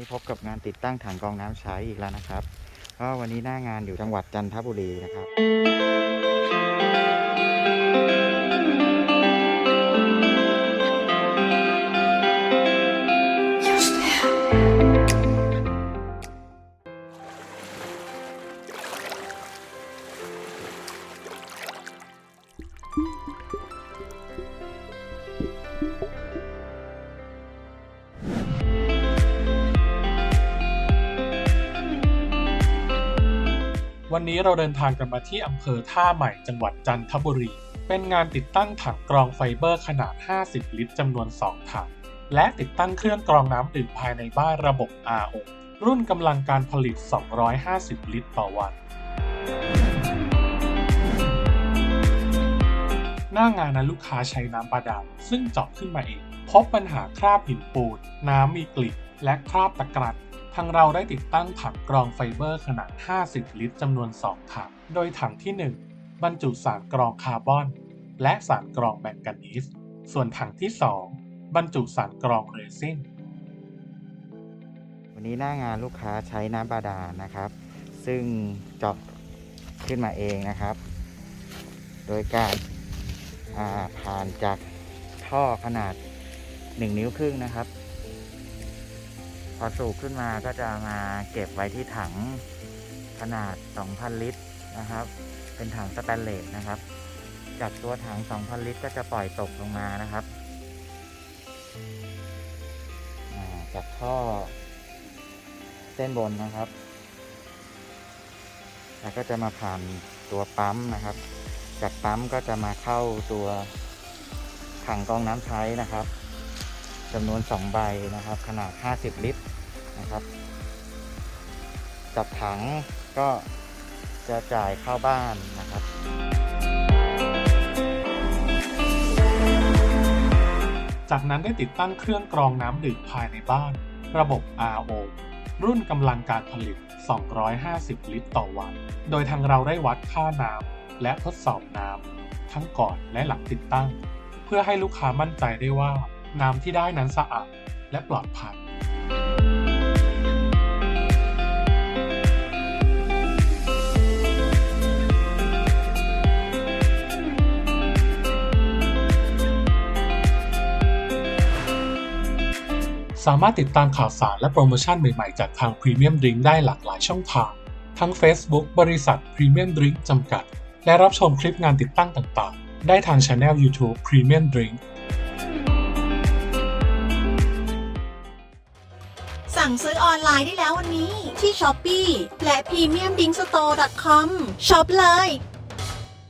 นี้พบกับงานติดตั้งถังกรองน้ำใช้อีกแล้วนะครับก็วันนี้หน้างานอยู่จังหวัดจันทบุรีนะครับ วันนี้เราเดินทางกันมาที่อำเภอท่าใหม่จังหวัดจันทบุรี เป็นงานติดตั้งถังกรองไฟเบอร์ขนาด 50 ลิตรจำนวน 2 ถัง และติดตั้งเครื่องกรองน้ำดื่มภายในบ้านระบบ RO รุ่นกำลังการผลิต 250 ลิตรต่อวัน หน้างานนั้นลูกค้าใช้น้ำบาดาลซึ่งเจาะขึ้นมาเอง พบปัญหาคราบหินปูน น้ำมีกลิ่นและคราบตะกรัน ทางเราได้ติดตั้งถังกรองไฟเบอร์ขนาด 50 ลิตรจำนวน 2 ถัง โดยถังที่ 1 บรรจุสารกรองคาร์บอน และสารกรองแมงกานีส ส่วนถังที่ 2 บรรจุสารกรองเรซินวันนี้หน้างานลูกค้าใช้น้ำบาดาลนะครับ ซึ่งเจาะขึ้นมาเองนะครับ โดยการาผ่านจากท่อขนาด 1 นิ้วครึ่งนะครับ พอสูบขึ้นมาก็จะมาเก็บไว้ที่ถังขนาด 2,000 ลิตรนะครับ เป็นถังสแตนเลสนะครับ จากตัวถัง 2,000 ลิตร ก็จะปล่อยตกลงมานะครับ จากท่อเส้นบนนะครับ แล้วก็จะมาผ่านตัวปั๊มนะครับ จากปั๊มก็จะมาเข้าตัวถังกรองน้ำใช้นะครับ จำนวน 2 ใบนะครับ ขนาด 50 ลิตรนะครับจับถังก็จะจ่ายเข้าบ้านนะครับ จากนั้นได้ติดตั้งเครื่องกรองน้ำดื่มภายในบ้าน ระบบ RO รุ่นกำลังการผลิต 250 ลิตรต่อวัน โดยทางเราได้วัดค่าน้ำและทดสอบน้ำทั้งก่อนและหลังติดตั้ง เพื่อให้ลูกค้ามั่นใจได้ว่า น้ำที่ได้นั้นสะอาดและปลอดภัยสามารถติดตามข่าวสารและโปรโมชั่นใหม่ๆ จากทาง Premium Drink ได้หลากหลายช่องทาง ทั้ง Facebook บริษัท Premium Drink จำกัด และรับชมคลิปงานติดตั้งต่างๆ ได้ทาง Channel YouTube Premium Drink สั่งซื้อออนไลน์ได้แล้ววันนี้ที่ s h อ p e e และ premiumdingstore.com ช็อปเลย